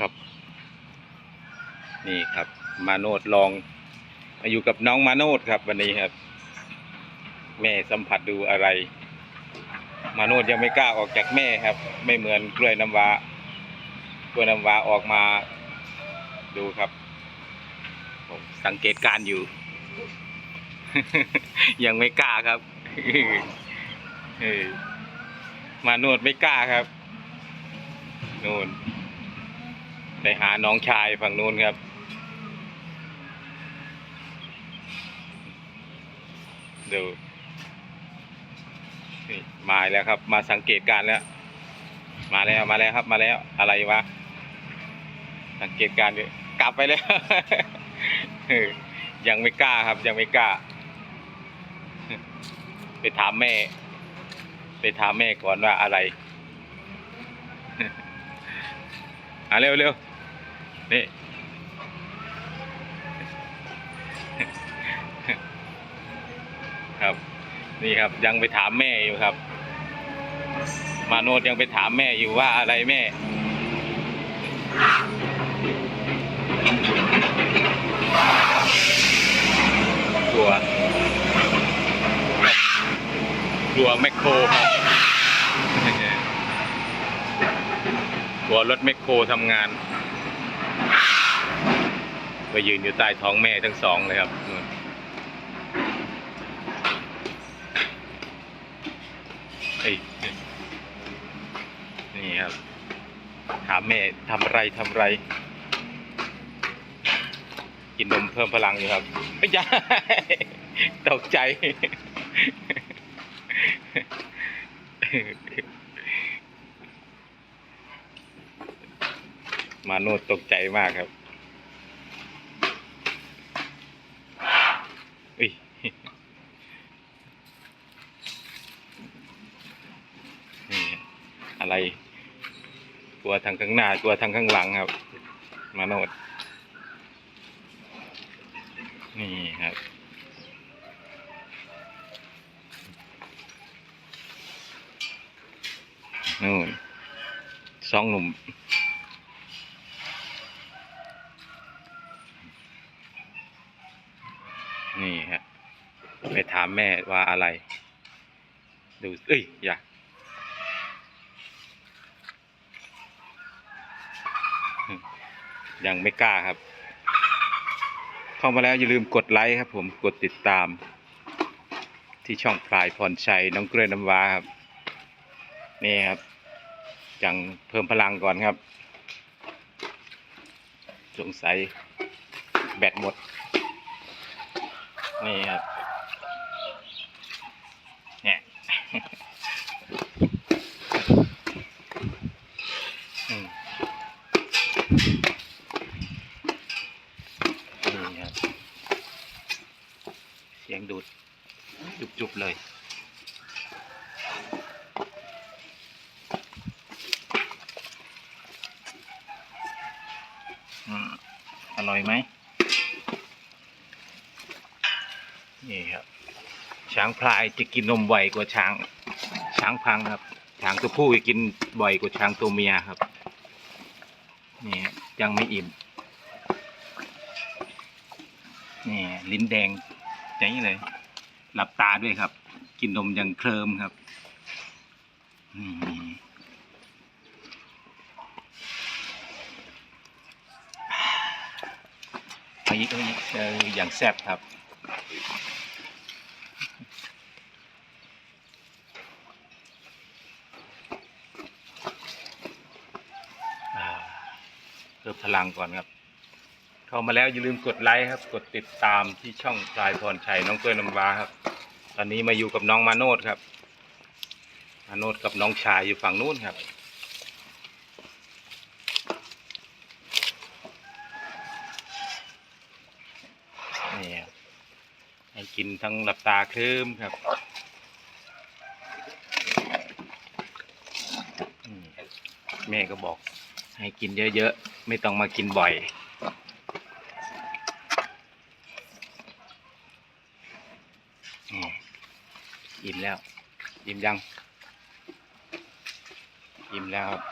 ครับ นี่ครับ มาโนดลองมาอยู่กับน้องมาโนดครับ วันนี้ครับ แม่สัมผัสดูอะไร มาโนดยังไม่กล้าออกจากแม่ครับ ไม่เหมือนกล้วยน้ำว้ากล้วยน้ำว้าออกมาดูครับผมสังเกตการอยู่ ยังไม่กล้าครับเออมาโนดไม่กล้าครับ นู่น ไปหาน้องชายฝั่งนู้นครับ ดูนี่มาแล้วครับ มาสังเกตการแล้ว มาแล้วมาแล้วครับมาแล้วอะไรวะ สังเกตการกลับไปแล้ว ยังไม่กล้าครับ ยังไม่กล้า ไปถามแม่ ไปถามแม่ก่อนว่าอะไร อะเร็วเร็ว นี่ครับยังไปถามแม่อยู่ครับ มาโนดยังไปถามแม่อยู่ว่าอะไรแม่ กลัว กลัวแมคโครครับกลัวรถแมคโครทำงาน ไปยืนอยู่ใต้ท้องแม่ทั้งสองเลยครับนู่น เอ้ยนี่ครับ ถามแม่ทำไรทำไร กินนมเพิ่มพลังอยู่ครับไม่ใช่ตกใจ มาโนดตกใจมากครับเอ้ย นี่ อะไร กลัวทางข้างหน้ากลัวทางข้างหลังครับ มาโนดนี่ครับนู่นสองหนุ่มนี่ฮะไปถามแม่ว่าอะไร ดู เอ้ย อย่า ยังไม่กล้าครับ เข้ามาแล้วอย่าลืมกดไลค์ครับผมกดติดตาม ที่ช่องพลายพรชัยน้องเกลือน้ำว้าครับ นี่ครับจังเพิ่มพลังก่อนครับ สงสัยแบตหมด นี่ครับ เนี่ย อืมนี่ครับ เสียงดูด จุบๆเลย อร่อยไหมนี่ครับ ช้างพลายจะกินนมไวกว่าช้าง ช้างพังครับ ช้างตัวผู้จะกินบ่อยกว่าช้างตัวเมียครับ นี่ยังไม่อิ่ม นี่ลิ้นแดงใจเลย หลับตาด้วยครับ กินนมยังเคลิมครับ นี่ เอาอีกเอาอีกอออย่างแซ่บครับเพิ่มพลังก่อนครับ เข้ามาแล้วอย่าลืมกดไลค์ครับ กดติดตามที่ช่องพลายพรชัยน้องเกลือน้ำว้าครับ ตอนนี้มาอยู่กับน้องมาโนดครับ มาโนดกับน้องชายอยู่ฝั่งนู้นครับ นี่ครับให้ กินทั้งหลับตาเคลิ้มครับแม่ก็บอก ให้กินเยอะๆ ไม่ต้องมากินบ่อย อิ่มแล้ว อิ่มยัง อิ่มแล้วครับ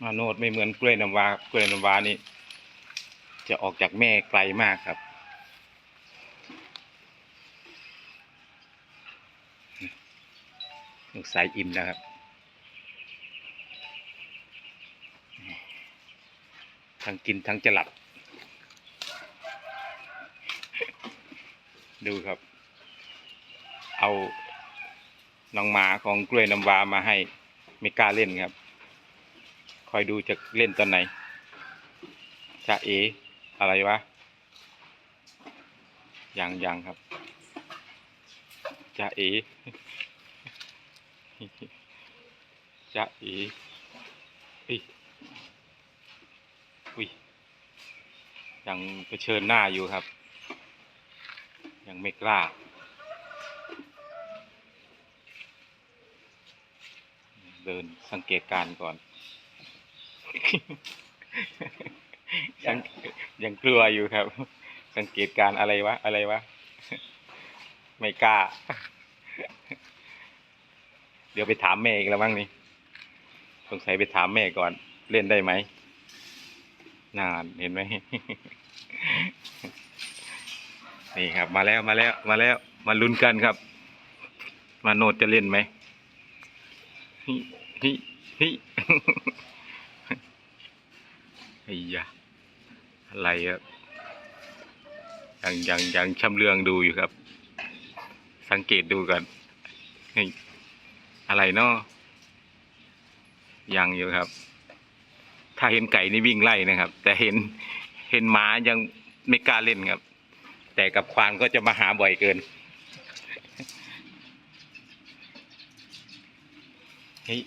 มาโนดไม่เหมือนกล้วยน้ำว้ากล้วยน้ำว้านี่ จะออกจากแม่ไกลมากครับ ลูกสายอิ่มแล้วครับ ทั้งกินทั้งจะหลับ ดูครับ เอาน้องหมาของกล้วยน้ำวามาให้ไม่กล้าเล่นครับ คอยดูจะเล่นตอนไหนจะเอ อะไรวะยังยังครับจะเอจะเออุ้ยอุ้ยยังเผชิญหน้าอยู่ครับ ยังไม่กล้าเดินสังเกตการณ์ก่อน ยังยังกลัวอยู่ครับ สังเกตการอะไรวะ อะไรวะ ไม่กล้า เดี๋ยวไปถามแม่อีกแล้วมั้งนี่สงสัยไปถามแม่ก่อน เล่นได้ไหมนานเห็นไหมนี่ครับ มาแล้วมาแล้วมาแล้วมาลุ้นกันครับ มาโนดจะเล่นไหมฮิฮิฮิไอ้ยะ อะไรครับยังยังยังชำเลืองดูอยู่ครับ สังเกตดูก่อนอะไรเนาะยังอยู่ครับ ถ้าเห็นไก่นี่วิ่งไล่นะครับ แต่เห็นเห็นหมายังไม่กล้าเล่นครับ แต่กับควานก็จะมาหาบ่อยเกินเฮ้ย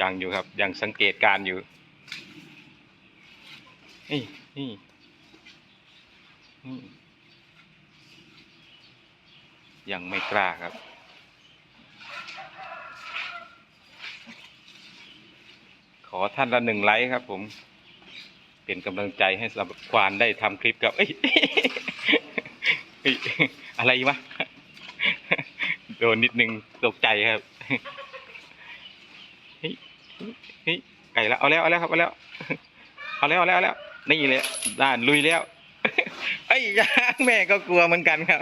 ยังอยู่ครับ ยังสังเกตการอยู่ นี่นี่นี่ยังไม่กล้าครับ ขอท่านละหนึ่งไลค์ครับผม เป็นกำลังใจให้สำหรับควานได้ทำคลิปกับเอ้ยเฮ้ยอะไรวะโดนนิดนึงตกใจครับเฮ้ยเฮ้ยไก่แล้วเอาแล้วเอาแล้วครับเอาแล้วเอาแล้วเอาแล้วเอาแล้ว นี่เลยด้านลุยแล้วเอ้ยแม่ก็กลัวเหมือนกันครับ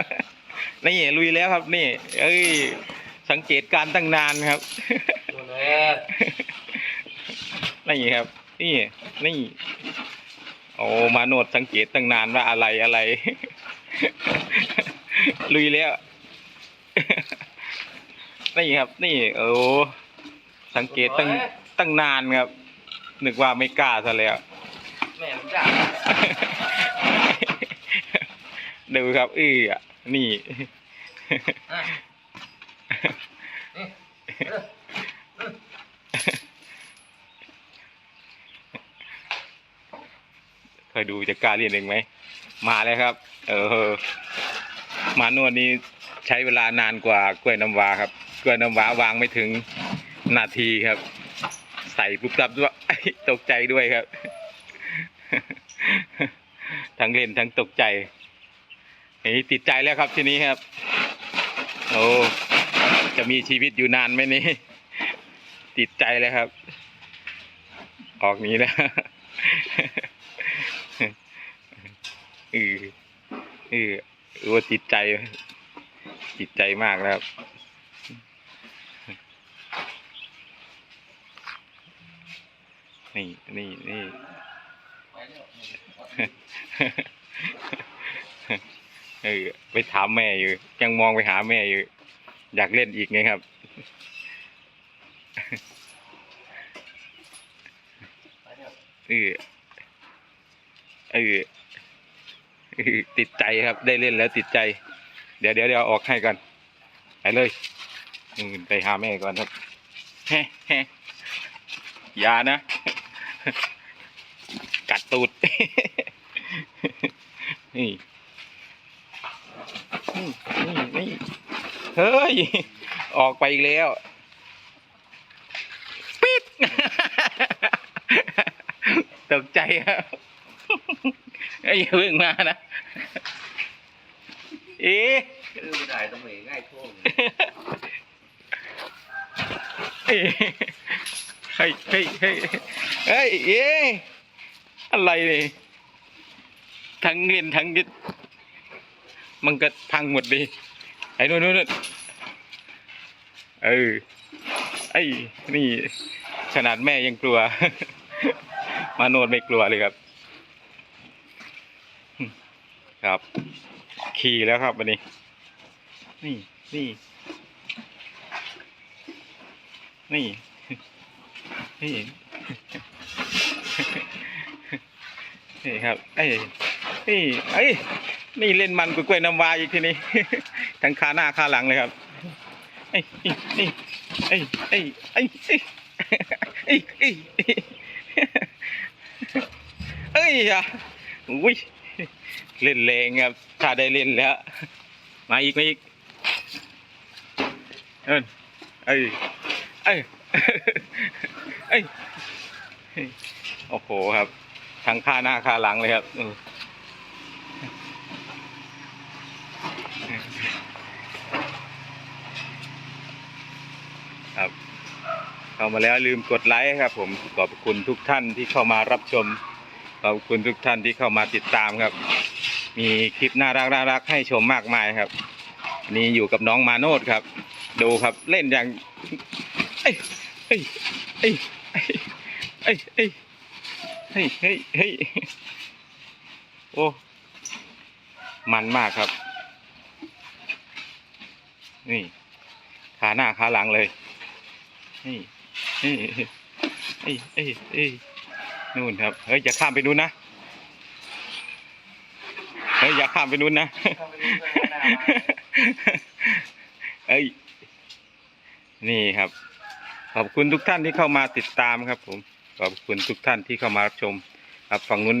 นี่ลุยแล้วครับนี่ เอ้ย สังเกตการตั้งนานครับตัวเล็กนี่ครับ นี่นี่โอ้มาโนดสังเกตตั้งนานว่าอะไรอะไร ลุยแล้วนี่ครับ นี่โอ้สังเกตตั้งตั้งนานครับนึกว่าไม่กล้าซะแล้ว ดูครับอื้ออะนี่อะนี่เออเคยดูจะกล้าเรียนเองไหม มาแล้วครับ เออ มานวดนี้ใช้เวลานานกว่ากล้วยน้ำว้าครับ กล้วยน้ำว้าวางไม่ถึงนาทีครับ ใส่ปุ๊บตับด้วยตกใจด้วยครับ ทั้งเล่นทั้งตกใจนี่ติดใจแล้วครับทีนี้ครับ โอ้จะมีชีวิตอยู่นานไหมนี่ติดใจแล้วครับ ออกนี้แล้วเออเออโอ้ติดใจ ติดใจมากแล้วครับนี่นี่นี่ เออไปถามแม่อยู่ ยังมองไปหาแม่อยู่ อยากเล่นอีกไงครับเออเออติดใจครับ ได้เล่นแล้วติดใจ เดี๋ยวเดี๋ยวเดี๋ยวออกให้ก่อนไปเลยไปหาแม่ก่อนครับแฮะแฮะอย่านะ กัดตูด นี่ นี่ นี่ เฮ้ย ออกไปอีกแล้ว ปิด ตกใจครับเอ้ยอย่าเพิ่งมานะ เอ๊ะเอไม่ได้ต้องเหม่ง่ายท่วงเอ๊ะเฮ้ยเฮ้ยเฮ้ยเฮ้ยเอ๊ะ อะไรนี่ทั้งเรียนทั้งยึดมันก็พังหมดดิไอ้นู่นนู่นนู่นเออไอ้นี่ขนาดแม่ยังกลัว มาโนดไม่กลัวเลยครับ ครับ ขี่แล้วครับวันนี้ นี่นี่นี่นี่ นี่ครับไอ้นี่ไอ้ยนี่เล่นมันกล้วยน้ำวาอีกทีนี้ ทั้งขาหน้าขาหลังเลยครับไอ้นี่นี่ไอ้ไอ้ไอ้ไอ้ไอ้ไอ้เอ้ยอะอุ้ยเล่นแรงครับถ้าได้เล่นแล้ว มาอีกมาอีกเอินเอ้ยเอ้ยเอ้ยโอ้โหครับ ทั้งขาหน้าขาหลังเลยครับอืมครับ เข้ามาแล้วลืมกดไลค์ครับผมขอบคุณทุกท่านที่เข้ามารับชม ขอบคุณทุกท่านที่เข้ามาติดตามครับ มีคลิปน่ารักน่ารักให้ชมมากมายครับ นี่อยู่กับน้องมาโนดครับ ดูครับเล่นอย่าง เอ้ยเอ้ยเอ้ยเอ้ยเอ้ย เฮ้ยเฮ้ยเฮ้ยโอ้ มันมากครับ นี่ขาหน้าขาหลังเลยนี่นี่เอ้ยเอ้ยเอ้ยนู่นครับเฮ้ยอย่าข้ามไปนู่นนะเฮ้ยอย่าข้ามไปนู้นนะเอ้ยนี่ครับ ขอบคุณทุกท่านที่เข้ามาติดตามครับผม ขอบคุณทุกท่านที่เข้ามารับชม ครับฝั่งนู้น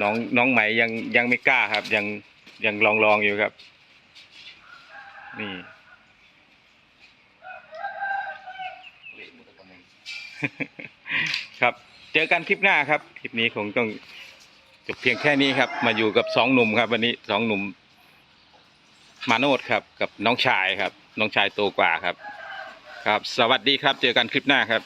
น้องน้องใหม่ยังยังไม่กล้าครับ ยังยังลองลองอยู่ครับ นี่ครับ เจอกันคลิปหน้าครับคลิปนี้คงต้องจบเพียงแค่นี้ครับ มาอยู่กับสองหนุ่มครับ วันนี้สองหนุ่ม มาโนดครับ กับน้องชายครับ น้องชายโตกว่าครับ ครับ สวัสดีครับ เจอกันคลิปหน้าครับ